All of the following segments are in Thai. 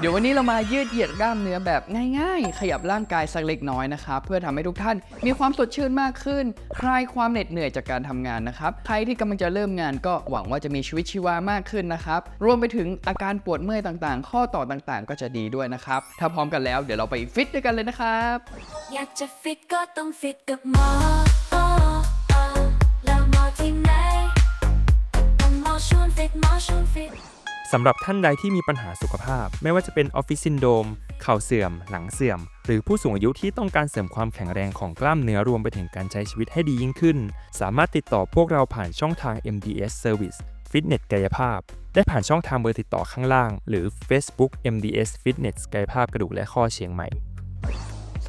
เดี๋ยววันนี้เรามายืดเหยียดกล้ามเนื้อแบบง่ายๆ ขยับร่างกายสักเล็กน้อยนะครับเพื่อทำให้ทุกท่านมีความสดชื่นมากขึ้น คลายความเหน็ดเหนื่อยจากการทำงานนะครับ ใครที่กำลังจะเริ่มงานก็หวังว่าจะมีชีวิตชีวามากขึ้นนะครับ รวมไปถึงอาการปวดเมื่อยต่างๆ ข้อต่อต่างๆ ก็จะดีด้วยนะครับ ถ้าพร้อมกันแล้วเดี๋ยวเราไปฟิตด้วยกันเลยนะครับ อยากจะฟิตก็ต้องฟิตกับหมอแล้วหมอที่ไหนหมอชวนฟิตหมอชวนฟิต สำหรับท่านใดที่มีปัญหาสุขภาพ ไม่ว่าจะเป็นออฟฟิศซินโดมเข่าเสื่อม หลังเสื่อม หรือผู้สูงอายุที่ต้องการเสริมความแข็งแรงของกล้ามเนื้อรวมไปถึงการใช้ชีวิตให้ดียิ่งขึ้น สามารถติดต่อพวกเราผ่านช่องทาง MDS Service ฟิตเนสกายภาพ ได้ผ่านช่องทางเบอร์ติดต่อข้างล่าง หรือ Facebook MDS Fitness กายภาพกระดูกและข้อเชียงใหม่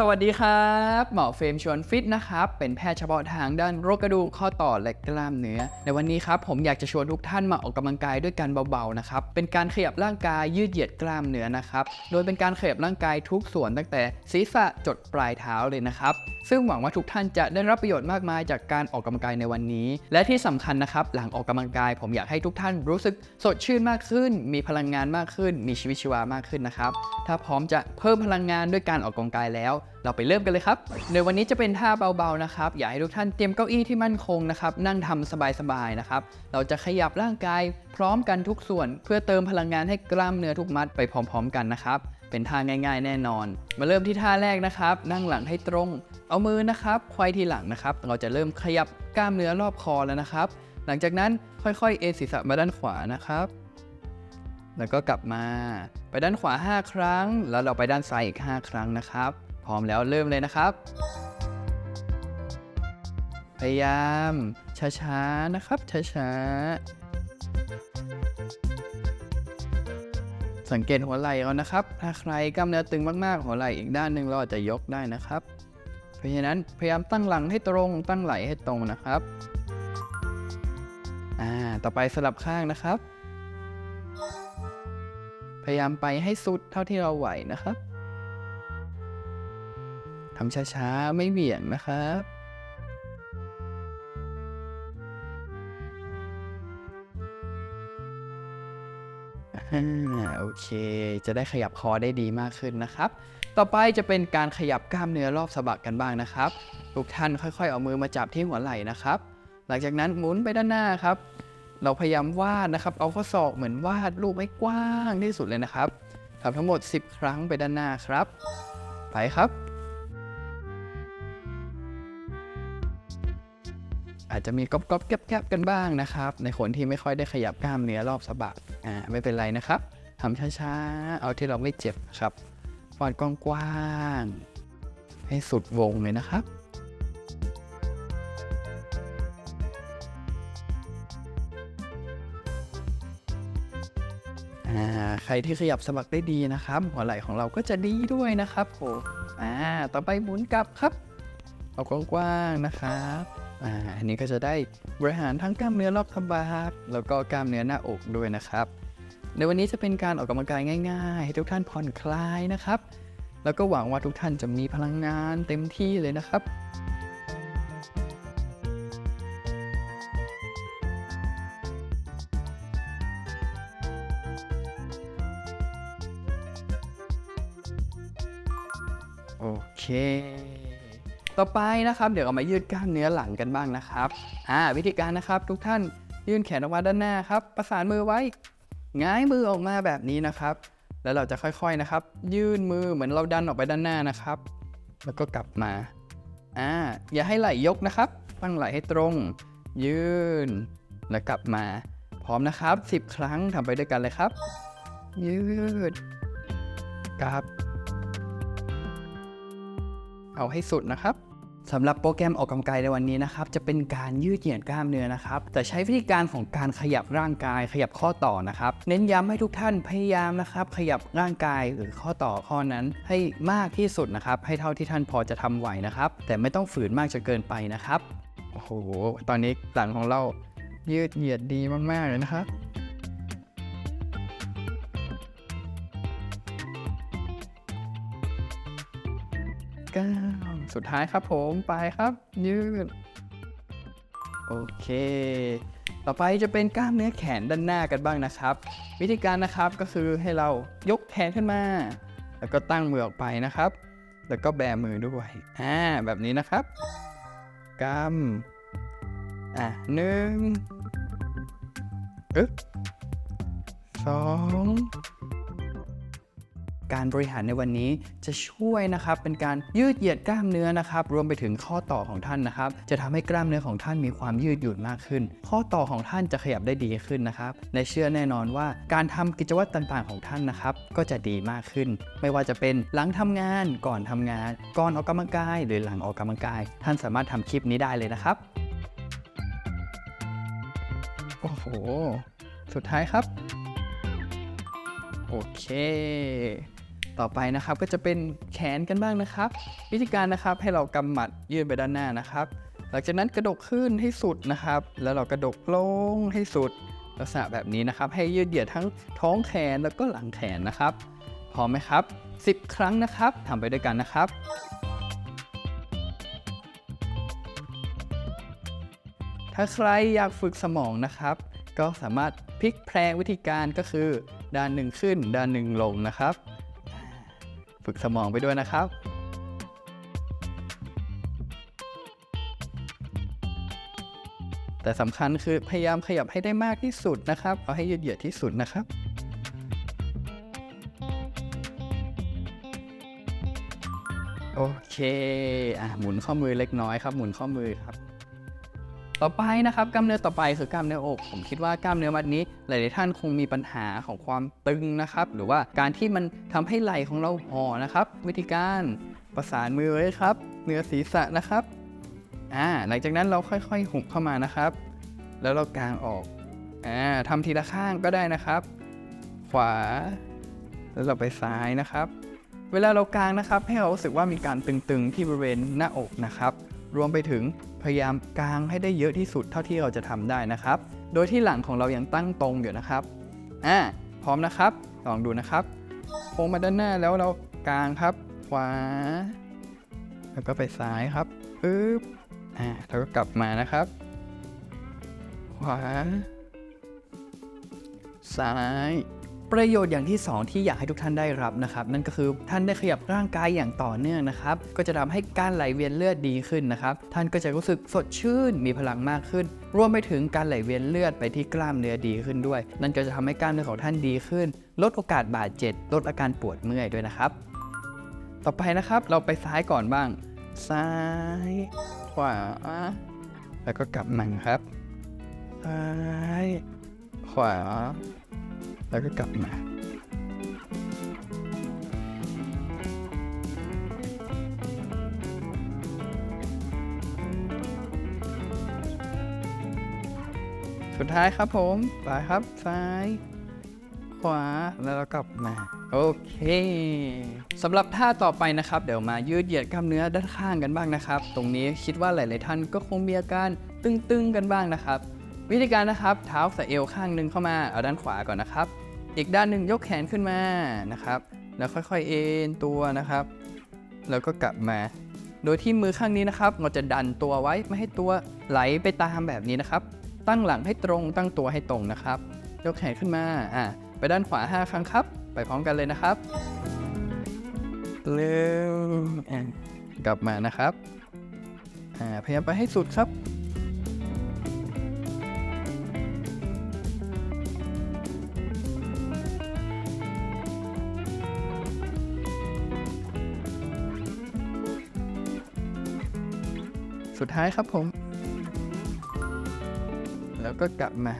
สวัสดีครับ หมอเฟรมชวนฟิตนะครับ เป็นแพทย์เฉพาะทางด้านโรคกระดูกข้อต่อและกล้ามเนื้อ ในวันนี้ครับผมอยากจะชวนทุกท่านมาออกกำลังกายด้วยการเบาๆนะครับ เป็นการขยับร่างกายยืดเหยียดกล้ามเนื้อนะครับ โดยเป็นการขยับร่างกายทุกส่วนตั้งแต่ศีรษะจดปลายเท้าเลยนะครับ ซึ่งหวังว่าทุกท่านจะได้รับประโยชน์มากมายจากการออกกำลังกายในวันนี้ และที่สำคัญนะครับ หลังออกกำลังกาย ผมอยากให้ทุกท่านรู้สึกสดชื่นมากขึ้น มีพลังงานมากขึ้น มีชีวิตชีวามากขึ้นนะครับ ถ้าพร้อมจะเพิ่มพลังงานด้วยการออกกำลังกายแล้วเราไปเริ่มกันเลยครับ ในวันนี้จะเป็นท่าเบาๆนะครับ อยากให้ทุกท่านเตรียมเก้าอี้ที่มั่นคงนะครับ นั่งทำสบายๆนะครับ เราจะขยับร่างกายพร้อมกันทุกส่วน เพื่อเติมพลังงานให้กล้ามเนื้อทุกมัดไปพร้อม ๆ กันนะครับ เป็นท่าง่าย ๆ แน่นอน มาเริ่มที่ท่าแรกนะครับ นั่งหลังให้ตรง เอามือนะครับควายทีหลังนะครับ เราจะเริ่มขยับกล้ามเนื้อรอบคอแล้วนะครับ หลังจากนั้นค่อยๆ เอนศีรษะมาด้านขวานะครับ แล้วก็กลับมา ไปด้านขวา 5 ครั้ง แล้วเราไปด้านซ้ายอีก 5 ครั้งนะครับ ร้อมแล้วเริ่มเลยนะครับ พยายามช้าๆนะครับช้าๆสังเกตหัวไหล่เอานะครับ ถ้าใครกล้ามเนื้อตึงมากๆ หัวไหล่อีกด้านหนึ่งเราอาจจะยกได้นะครับ เพราะฉะนั้นพยายามตั้งหลังให้ตรงตั้งไหล่ให้ตรงนะครับอ่าต่อไปสลับข้างนะครับ พยายามไปให้สุดเท่าที่เราไหวนะครับ ทำช้าๆ ไม่เบี่ยงนะครับ โอเค จะได้ขยับคอได้ดีมากขึ้นนะครับ ต่อไปจะเป็นการขยับกล้ามเนื้อรอบสะบักกันบ้างนะครับ ทุกท่านค่อยๆ เอามือมาจับที่หัวไหล่นะครับ หลังจากนั้นหมุนไปด้านหน้าครับ เราพยายามวาดนะครับ เอาข้อศอกเหมือนวาดรูปให้กว้างที่สุดเลยนะครับทำทั้งหมด 10 ครั้งไปด้านหน้าครับ ไปครับ อาจจะมีก๊อบก๊อบแกบแกบกันบ้างนะครับ ในคนที่ไม่ค่อยได้ขยับกล้ามเนื้อรอบสะบักอ่าไม่เป็นไรนะครับทำช้าๆ เอาที่เราไม่เจ็บครับวาดกว้างๆให้สุดวงเลยนะครับอ่าใครที่ขยับสะบักได้ดีนะครับ หัวไหล่ของเราก็จะดีด้วยนะครับโหอ่าต่อไปหมุนกลับครับ เอากว้างๆนะครับ อ่าอันนี้ก็จะได้บริหารทั้งกล้ามเนื้อรอบสะบักแล้วก็กล้ามเนื้อหน้าอกด้วยนะครับ ในวันนี้จะเป็นการออกกำลังกายง่ายๆ ให้ทุกท่านผ่อนคลายนะครับ แล้วก็หวังว่าทุกท่านจะมีพลังงานเต็มที่เลยนะครับโอเค ต่อไปนะครับเดี๋ยวเรามายืดกล้ามเนื้อหลังกันบ้างนะครับอ่าวิธีการนะครับ ทุกท่านยื่นแขนออกมาด้านหน้าครับ ประสานมือไว้ง้ายมือออกมาแบบนี้นะครับ แล้วเราจะค่อยๆนะครับ ยื่นมือเหมือนเราดันออกไปด้านหน้านะครับ แล้วก็กลับมาอ่าอย่าให้ไหล่ยกนะครับตั้งไหล่ให้ตรง ยืนแล้วกลับมา พร้อมนะครับ 10 ครั้งทำไปด้วยกันเลยครับ ยืดกลับ เอาให้สุดนะครับ สำหรับโปรแกรมออกกำลังกายในวันนี้นะครับจะเป็นการยืดเหยียดกล้ามเนื้อนะครับแต่ใช้วิธีการของการขยับร่างกาย ขยับข้อต่อนะครับ เน้นย้ำให้ทุกท่านพยายามนะครับ ขยับร่างกายหรือข้อต่อข้อนั้นให้มากที่สุดนะครับ ให้เท่าที่ท่านพอจะทำไหวนะครับ แต่ไม่ต้องฝืนมากจนเกินไปนะครับโอ้โหตอนนี้หลังของเรายืดเหยียดดีมากๆเลยนะครับ สุดท้ายครับผมไปครับยืดโอเค ต่อไปจะเป็นกล้ามเนื้อแขนด้านหน้ากันบ้างนะครับ วิธีการนะครับก็คือให้เรายกแขนขึ้นมา แล้วก็ตั้งมือออกไปนะครับ แล้วก็แบมือด้วยอ่าแบบนี้นะครับกำอะหนึ่งอึ๊บสอง การบริหารในวันนี้จะช่วยนะครับเป็นการยืดเหยียดกล้ามเนื้อนะครับ รวมไปถึงข้อต่อของท่านนะครับ จะทำให้กล้ามเนื้อของท่านมีความยืดหยุ่นมากขึ้น ข้อต่อของท่านจะขยับได้ดีขึ้นนะครับและเชื่อแน่นอนว่าการทำกิจวัตรต่างๆของท่านนะครับ ก็จะดีมากขึ้น ไม่ว่าจะเป็นหลังทำงานก่อนทำงาน ก่อนออกกำลังกาย หรือหลังออกกำลังกาย ท่านสามารถทำคลิปนี้ได้เลยนะครับโอ้โห สุดท้ายครับ โอเค ต่อไปนะครับก็จะเป็นแขนกันบ้างนะครับ วิธีการนะครับให้เรากำหมัดยื่นไปด้านหน้านะครับ หลังจากนั้นกระดกขึ้นให้สุดนะครับ แล้วเรากระดกลงให้สุดลักษณะแบบนี้นะครับ ให้ยืดเหยียดทั้งท้องแขนแล้วก็หลังแขนนะครับพร้อมไหมครับ 10 ครั้งนะครับทำไปด้วยกันนะครับถ้าใครอยากฝึกสมองนะครับ ก็สามารถพลิกแพลงวิธีการก็คือ ด้านหนึ่งขึ้น ด้านหนึ่งลงนะครับ ฝึกสมองไปด้วยนะครับแต่สำคัญคือพยายามขยับให้ได้มากที่สุดนะครับ เอาให้ยืดเหยียดที่สุดนะครับ โอเค อะหมุนข้อมือเล็กน้อยครับ หมุนข้อมือครับ ต่อไปนะครับกล้ามเนื้อต่อไปคือกล้ามเนื้ออก ผมคิดว่ากล้ามเนื้อมัดนี้ หลายๆท่านคงมีปัญหาของความตึงนะครับ หรือว่าการที่มันทำให้ไหล่ของเราห่อนะครับ วิธีการประสานมือไว้ครับเหนือศีรษะนะครับอ่าหลังจากนั้นเราค่อยๆหุบเข้ามานะครับ แล้วเรากางออกอ่าทำทีละข้างก็ได้นะครับ ขวา แล้วเราไปซ้ายนะครับ เวลาเรากางนะครับ ให้เรารู้สึกว่ามีการตึงๆที่บริเวณหน้าอกนะครับ รวมไปถึงพยายามกางให้ได้เยอะที่สุดเท่าที่เราจะทำได้นะครับ โดยที่หลังของเรายังตั้งตรงอยู่นะครับอ่าพร้อมนะครับ ลองดูนะครับโค้งมาด้านหน้าแล้วเรากางครับ ขวา แล้วก็ไปซ้ายครับปึ๊บอ่าแล้วก็กลับมานะครับ ขวา ซ้าย ประโยชน์อย่างที่ 2 ที่อยากให้ทุกท่านได้รับนะครับนั่นก็คือท่านได้ขยับร่างกายอย่างต่อเนื่องนะครับก็จะทำให้การไหลเวียนเลือดดีขึ้นนะครับท่านก็จะรู้สึกสดชื่นมีพลังมากขึ้น รวมไปถึงการไหลเวียนเลือดไปที่กล้ามเนื้อดีขึ้นด้วย นั่นก็จะทำให้กล้ามเนื้อของท่านดีขึ้น ลดโอกาสบาดเจ็บลดอาการปวดเมื่อยด้วยนะครับ ต่อไปนะครับเราไปซ้ายก่อนบ้าง ซ้ายขวาแล้วก็กลับมาครับซ้ายขวา แล้วก็กลับมาสุดท้ายครับผมไปครับซ้าย ขวาแล้วเรากลับมา โอเคสำหรับท่าต่อไปนะครับ เดี๋ยวมายืดเหยียดกล้ามเนื้อด้านข้างกันบ้างนะครับ ตรงนี้คิดว่าหลาย ๆ ท่านก็คงมีอาการตึง ๆ กันบ้างนะครับ วิธีการนะครับเท้าใส่เอวข้างหนึ่งเข้ามาเอาด้านขวาก่อนนะครับ อีกด้านหนึ่งยกแขนขึ้นมานะครับ แล้วค่อยๆเอ็นตัวนะครับ แล้วก็กลับมา โดยที่มือข้างนี้นะครับ เราจะดันตัวไว้ไม่ให้ตัวไหลไปตามแบบนี้นะครับ ตั้งหลังให้ตรงตั้งตัวให้ตรงนะครับ ยกแขนขึ้นมาอะไปด้านขวา 5 ครั้งครับ ไปพร้อมกันเลยนะครับเร็วอะกลับมานะครับอ่าพยายามไปให้สุดครับ สุดท้ายครับผม แล้วก็กลับมา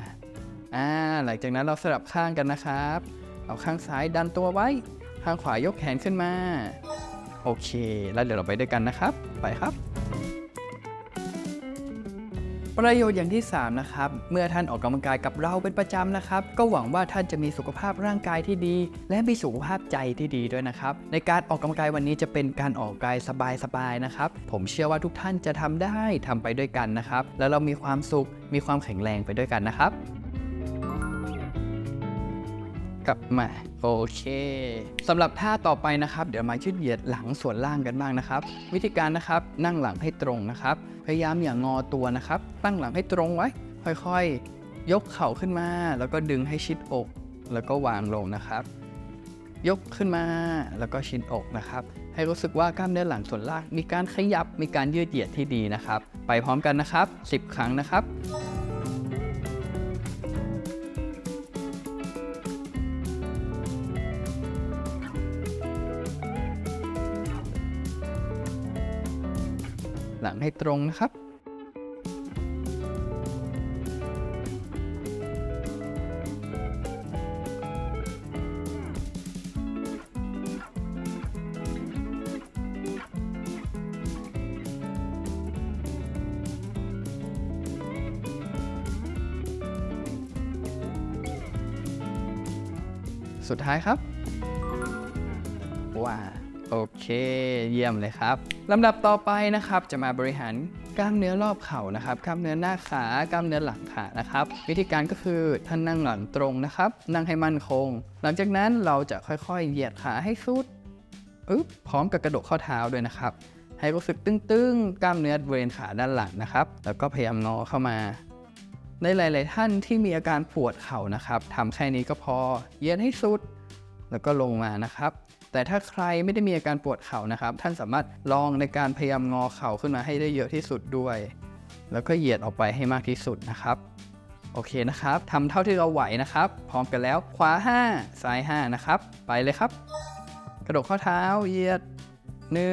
อ่า หลังจากนั้นเราสลับข้างกันนะครับ เอาข้างซ้ายดันตัวไว้ ข้างขวายกแขนขึ้นมา โอเค แล้วเดี๋ยวเราไปด้วยกันนะครับ ไปครับ ประโยชน์อย่างที่ 3 นะครับ เมื่อท่านออกกำลังกายกับเราเป็นประจำนะครับ ก็หวังว่าท่านจะมีสุขภาพร่างกายที่ดี และมีสุขภาพใจที่ดีด้วยนะครับ ในการออกกำลังกายวันนี้จะเป็นการออกกายสบายๆนะครับ ผมเชื่อว่าทุกท่านจะทำได้ทำไปด้วยกันนะครับ แล้วเรามีความสุขมีความแข็งแรงไปด้วยกันนะครับ กลับมา โอเคสำหรับท่าต่อไปนะครับ เดี๋ยวมายืดเหยียดหลังส่วนล่างกันบ้างนะครับ วิธีการนะครับนั่งหลังให้ตรงนะครับ พยายามอย่างงอตัวนะครับ ตั้งหลังให้ตรงไว้ ค่อยๆ ยกเข่าขึ้นมา แล้วก็ดึงให้ชิดอก แล้วก็วางลงนะครับ ยกขึ้นมาแล้วก็ชิดอกนะครับ ให้รู้สึกว่ากล้ามเนื้อหลังส่วนล่างมีการขยับมีการยืดเหยียดที่ดีนะครับ ไปพร้อมกันนะครับ 10 ครั้งนะครับ ลังให้ตรงนะครับ สุดท้ายครับว้าโอเค เยี่ยมเลยครับ ลำดับต่อไปนะครับจะมาบริหารกล้ามเนื้อรอบเข่านะครับกล้ามเนื้อหน้าขากล้ามเนื้อหลังขานะครับ วิธีการก็คือท่านนั่งหลังตรงนะครับ นั่งให้มั่นคง หลังจากนั้นเราจะค่อยๆ เหยียดขาให้สุดอึ๊บพร้อมกับกระดกข้อเท้าด้วยนะครับ ให้รู้สึกตึงๆ กล้ามเนื้อบริเวณขาด้านหลังนะครับ แล้วก็พยายามงอเข้ามาในหลาย ๆ ท่านที่มีอาการปวดเข่านะครับทำแค่นี้ก็พอเหยียดให้สุด แล้วก็ลงมานะครับ แต่ถ้าใครไม่ได้มีอาการปวดเข่านะครับ ท่านสามารถลองในการพยายามงอเข่าขึ้นมาให้ได้เยอะที่สุดด้วย แล้วก็เหยียดออกไปให้มากที่สุดนะครับ โอเคนะครับทำเท่าที่เราไหวนะครับ พร้อมกันแล้วขวา 5 ซ้าย 5 นะครับ ไปเลยครับ กระดกข้อเท้าเหยียด1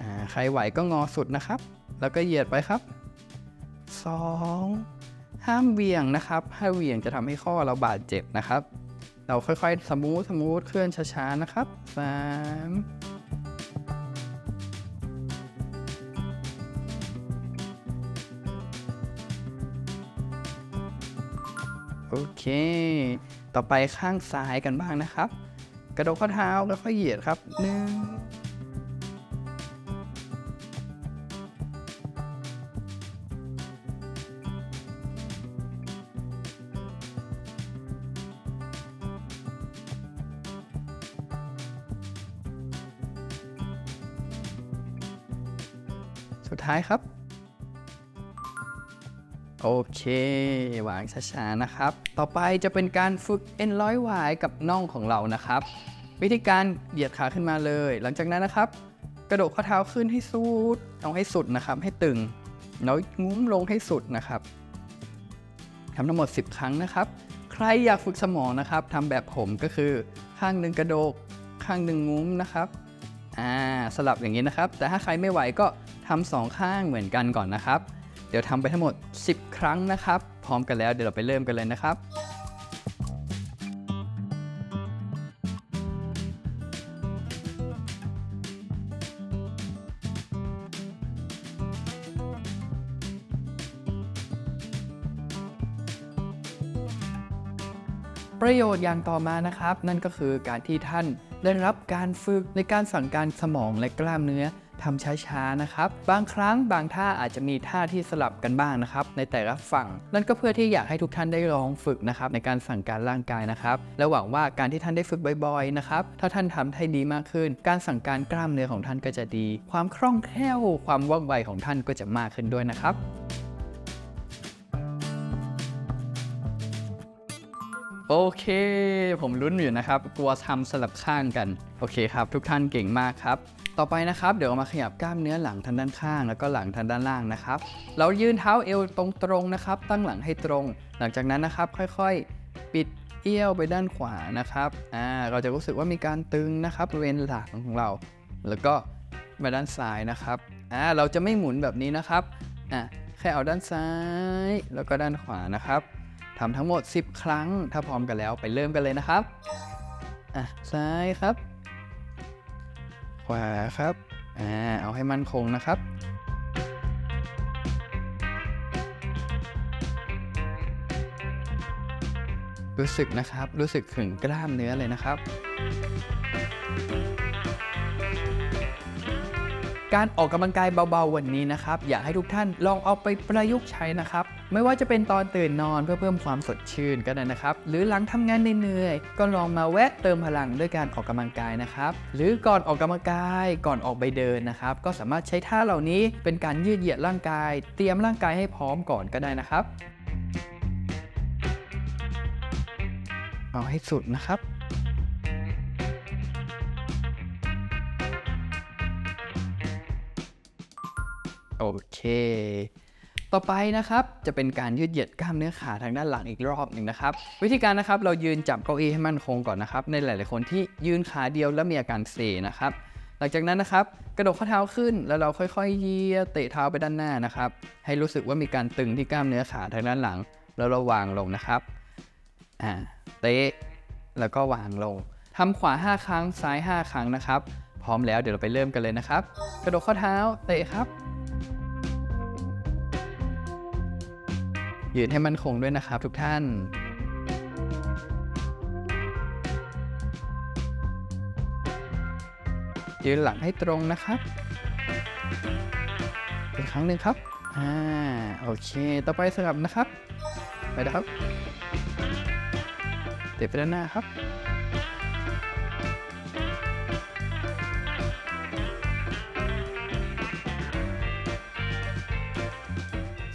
อ่าใครไหวก็งอสุดนะครับ แล้วก็เหยียดไปครับ 2 ห้ามเวียงนะครับ ถ้าเวียงจะทำให้ข้อเราบาดเจ็บนะครับ เราค่อยๆ สมูทสมูทเคลื่อนช้าๆ นะครับ 3โอเค ต่อไปข้างซ้ายกันบ้างนะครับ กระดกข้อเท้าแล้วค่อยเหยียดครับหนึ่ง ท้ายครับ โอเควางช้าๆนะครับ ต่อไปจะเป็นการฝึกเอ็นร้อยหวายกับน่องของเรานะครับ วิธีการเหยียดขาขึ้นมาเลย หลังจากนั้นนะครับ กระโดดข้อเท้าขึ้นให้สุดเอาให้สุดนะครับ ให้ตึงแล้วงุ้มลงให้สุดนะครับทำทั้งหมด 10 ครั้งนะครับ ใครอยากฝึกสมองนะครับทำแบบผมก็คือข้างหนึ่งกระโดกข้างหนึ่งงุ้มนะครับ อ่า สลับอย่างนี้นะครับ แต่ถ้าใครไม่ไหวก็ ทำสองข้างเหมือนกันก่อนนะครับ เดี๋ยวทำไปทั้งหมด 10 ครั้งนะครับ พร้อมกันแล้วเดี๋ยวเราไปเริ่มกันเลยนะครับประโยชน์อย่างต่อมานะครับ นั่นก็คือการที่ท่านได้รับการฝึกในการสั่งการสมองและกล้ามเนื้อ ทำช้าๆนะครับ บางครั้งบางท่าอาจจะมีท่าที่สลับกันบ้างนะครับ ในแต่ละฝั่ง นั่นก็เพื่อที่อยากให้ทุกท่านได้ลองฝึกนะครับในการสั่งการร่างกายนะครับ และหวังว่าการที่ท่านได้ฝึกบ่อยๆนะครับถ้าท่านทำให้ดีมากขึ้น การสั่งการกล้ามเนื้อของท่านก็จะดี ความคล่องแคล่วความว่องไวของท่านก็จะมากขึ้นด้วยนะครับโอเค ผมลุ้นอยู่นะครับ กลัวทำสลับข้างกัน โอเคครับ ทุกท่านเก่งมากครับ ต่อไปนะครับเดี๋ยวมาขยับกล้ามเนื้อหลังทางด้านข้าง แล้วก็หลังทางด้านล่างนะครับ เรายืนเท้าเอวตรงๆนะครับ ตั้งหลังให้ตรง หลังจากนั้นนะครับค่อยๆ ปิดเอี้ยวไปด้านขวานะครับอ่าเราจะรู้สึกว่ามีการตึงนะครับบริเวณหลังของเรา แล้วก็มาด้านซ้ายนะครับอ่าเราจะไม่หมุนแบบนี้นะครับอ่าแค่เอาด้านซ้าย แล้วก็ด้านขวานะครับทำทั้งหมด 10 ครั้ง ถ้าพร้อมกันแล้วไปเริ่มกันเลยนะครับอะซ้ายครับ วาครับอ่าเอาให้มั่นคงนะครับรู้สึกนะครับ รู้สึกถึงกล้ามเนื้อเลยนะครับ การออกกำลังกายเบาๆวันนี้นะครับ อยากให้ทุกท่านลองเอาไปประยุกต์ใช้นะครับ ไม่ว่าจะเป็นตอนตื่นนอนเพื่อเพิ่มความสดชื่นก็ได้นะครับ หรือหลังทำงานเหนื่อยๆก็ลองมาแวะเติมพลังด้วยการออกกำลังกายนะครับ หรือก่อนออกกำลังกายก่อนออกไปเดินนะครับ ก็สามารถใช้ท่าเหล่านี้เป็นการยืดเหยียดร่างกาย เตรียมร่างกายให้พร้อมก่อนก็ได้นะครับ เอาให้สุดนะครับโอเค ต่อไปนะครับจะเป็นการยืดเหยียดกล้ามเนื้อขาทางด้านหลังอีกรอบหนึ่งนะครับ วิธีการนะครับเรายืนจับเก้าอี้ให้มั่นคงก่อนนะครับ ในหลาย ๆ คนที่ยืนขาเดียวแล้วมีอาการเซนะครับ หลังจากนั้นนะครับกระดกข้อเท้าขึ้นแล้วเราค่อย ๆเหยียดเตะเท้าไปด้านหน้านะครับ ให้รู้สึกว่ามีการตึงที่กล้ามเนื้อขาทางด้านหลัง แล้วเราวางลงนะครับอ่าเตะแล้วก็วางลงทำขวา 5 ครั้งซ้าย 5 ครั้งนะครับ พร้อมแล้วเดี๋ยวเราไปเริ่มกันเลยนะครับ กระดกข้อเท้าเตะครับ ยืนให้มันคงด้วยนะครับทุกท่านยืนหลังให้ตรงนะครับ อีกครั้งหนึ่งครับ อ่า โอเค ต่อไปสลับนะครับ ไปนะครับ เตะไปด้านหน้าครับ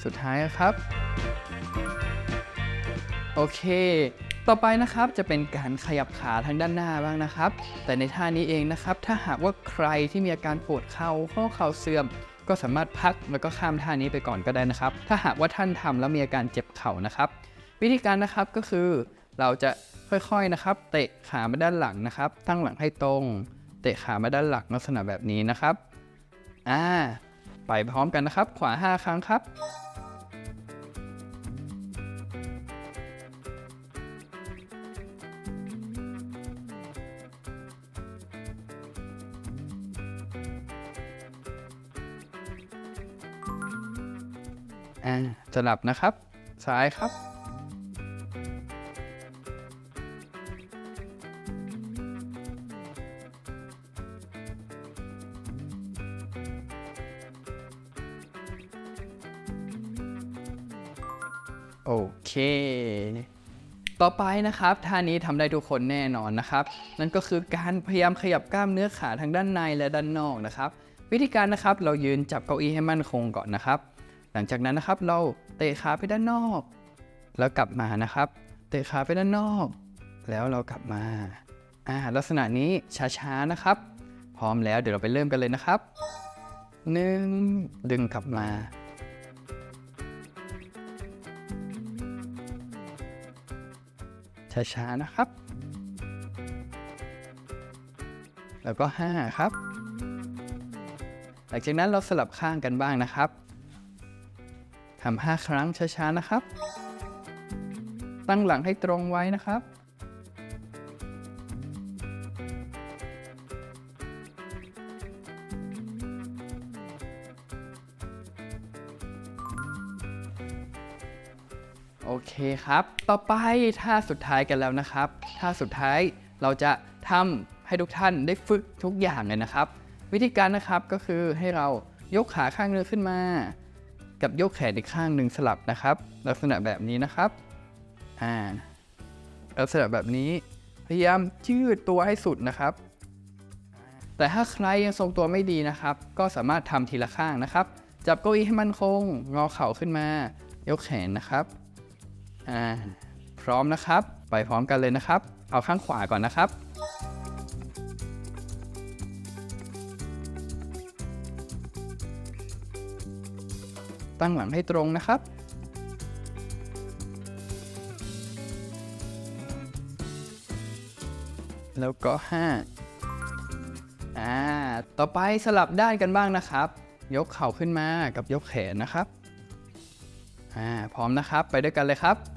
สุดท้ายครับ โอเค ต่อไปนะครับจะเป็นการขยับขาทางด้านหน้าบ้างนะครับ แต่ในท่านี้เองนะครับ ถ้าหากว่าใครที่มีอาการปวดเข่าข้อเข่าเสื่อม ก็สามารถพักแล้วก็ข้ามท่านี้ไปก่อนก็ได้นะครับ ถ้าหากว่าท่านทำแล้วมีอาการเจ็บเข่านะครับ วิธีการนะครับก็คือเราจะค่อยๆนะครับ เตะขามาด้านหลังนะครับ ตั้งหลังให้ตรง เตะขามาด้านหลังลักษณะแบบนี้นะครับ อ่า ไปพร้อมกันนะครับ ขวา 5 ครั้งครับ สลับนะครับ ซ้ายครับ โอเค ต่อไปนะครับ ท่านี้ทำได้ทุกคนแน่นอนนะครับ นั่นก็คือการพยายามขยับกล้ามเนื้อขาทางด้านในและด้านนอกนะครับ วิธีการนะครับเรายืนจับเก้าอี้ให้มั่นคงก่อนนะครับ ลังจากนั้นนะครับ เราเตะขาไปด้านนอก แล้วกลับมานะครับ เตะขาไปด้านนอก แล้วเรากลับมาอ่าลักษณะนี้ช้าๆนะครับ พร้อมแล้วเดี๋ยวเราไปเริ่มกันเลยนะครับหนึ่งดึงกลับมาช้าๆนะครับ แล้วก็ 5 ครับ หลังจากนั้นเราสลับข้างกันบ้างนะครับ ทำ5ครั้งช้าๆนะครับ ตั้งหลังให้ตรงไว้นะครับ โอเคครับ ต่อไปท่าสุดท้ายกันแล้วนะครับ ท่าสุดท้ายเราจะทำให้ทุกท่านได้ฝึกทุกอย่างเลยนะครับ วิธีการนะครับก็คือให้เรายกขาข้างหนึงขึ้นมา กับยกแขนอีกข้างหนึ่งสลับนะครับ ลักษณะแบบนี้นะครับอ่าลักษณะแบบนี้พยายามยืดตัวให้สุดนะครับ แต่ถ้าใครยังทรงตัวไม่ดีนะครับ ก็สามารถทำทีละข้างนะครับ จับเก้าอี้ให้มั่นคง งอเข่าขึ้นมา ยกแขนนะครับอ่าพร้อมนะครับ ไปพร้อมกันเลยนะครับ เอาข้างขวาก่อนนะครับ ตั้งหลังให้ตรงนะครับ แล้วก็ 5 อ่า ต่อไปสลับด้านกันบ้างนะครับ ยกเข่าขึ้นมากับยกแขนนะครับ อ่า พร้อมนะครับ ไปด้วยกันเลยครับ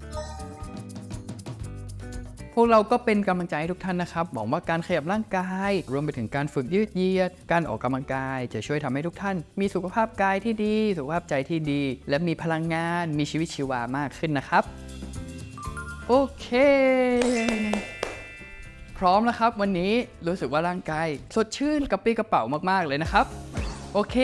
วกเราก็เป็นกำลังใจให้ทุกท่านนะครับหวังว่าการขยับร่างกาย รวมไปถึงการฝึกยืดเยียด การออกกำลังกาย จะช่วยทำให้ทุกท่าน มีสุขภาพกายที่ดี สุขภาพใจที่ดี และมีพลังงานมีชีวิตชีวามากขึ้นนะครับ โอเค พร้อมแล้วครับ วันนี้รู้สึกว่าร่างกาย สดชื่นกระปรี้กระเป๋ามากๆเลยนะครับ โอเค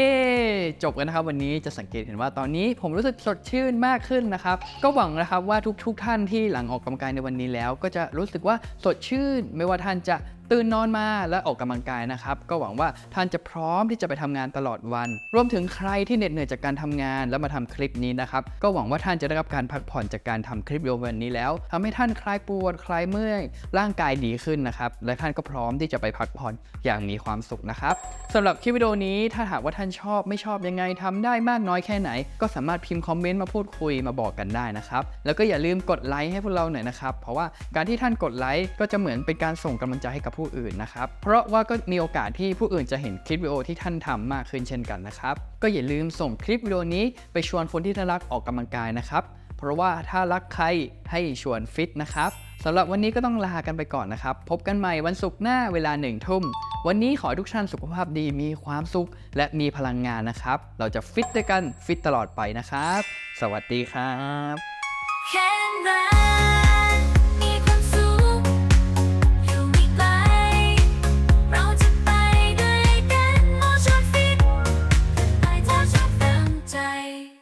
จบกันนะครับวันนี้จะสังเกตเห็นว่าตอนนี้ผมรู้สึกสดชื่นมากขึ้นนะครับ ก็หวังนะครับว่าทุกๆทท่านที่หลังออกกำลังกายในวันนี้แล้ว ก็จะรู้สึกว่าสดชื่น ไม่ว่าท่านจะ ตื่นนอนมาและออกกำลังกายนะครับ ก็หวังว่าท่านจะพร้อมที่จะไปทำงานตลอดวัน รวมถึงใครที่เหน็ดเหนื่อยจากการทำงาน แล้วมาทำคลิปนี้นะครับ ก็หวังว่าท่านจะได้รับการพักผ่อนจากการทำคลิปวิดีโอวันนี้แล้วทำให้ท่านคลายปวดคลายเมื่อยร่างกายดีขึ้นนะครับ และท่านก็พร้อมที่จะไปพักผ่อนอย่างมีความสุขนะครับสำหรับคลิปวิดีโอนี้ถ้าหากว่าท่านชอบไม่ชอบยังไงทำได้มากน้อยแค่ไหน ก็สามารถพิมพ์คอมเมนต์มาพูดคุยมาบอกกันได้นะครับแล้วก็อย่าลืมกดไลค์ให้พวกเราหน่อยนะครับเพราะว่าการที่ท่านกดไลค์ก็จะเหมือนเป็นการส่งกำลังใจให้กับผู้อื่นนะครับ เพราะว่าก็มีโอกาสที่ผู้อื่นจะเห็นคลิปวิดีโอที่ท่านทำมากขึ้นเช่นกันนะครับ ก็อย่าลืมส่งคลิปวิดีโอนี้ไปชวนคนที่ท่านรักออกกำลังกายนะครับ เพราะว่าถ้ารักใครให้ชวนฟิตนะครับสำหรับวันนี้ก็ต้องลากันไปก่อนนะครับ พบกันใหม่วันศุกร์หน้าเวลาหนึ่งทุ่ม วันนี้ขอให้ทุกท่านสุขภาพดีมีความสุข และมีพลังงานนะครับ เราจะฟิตด้วยกันฟิตตลอดไปนะครับ สวัสดีครับ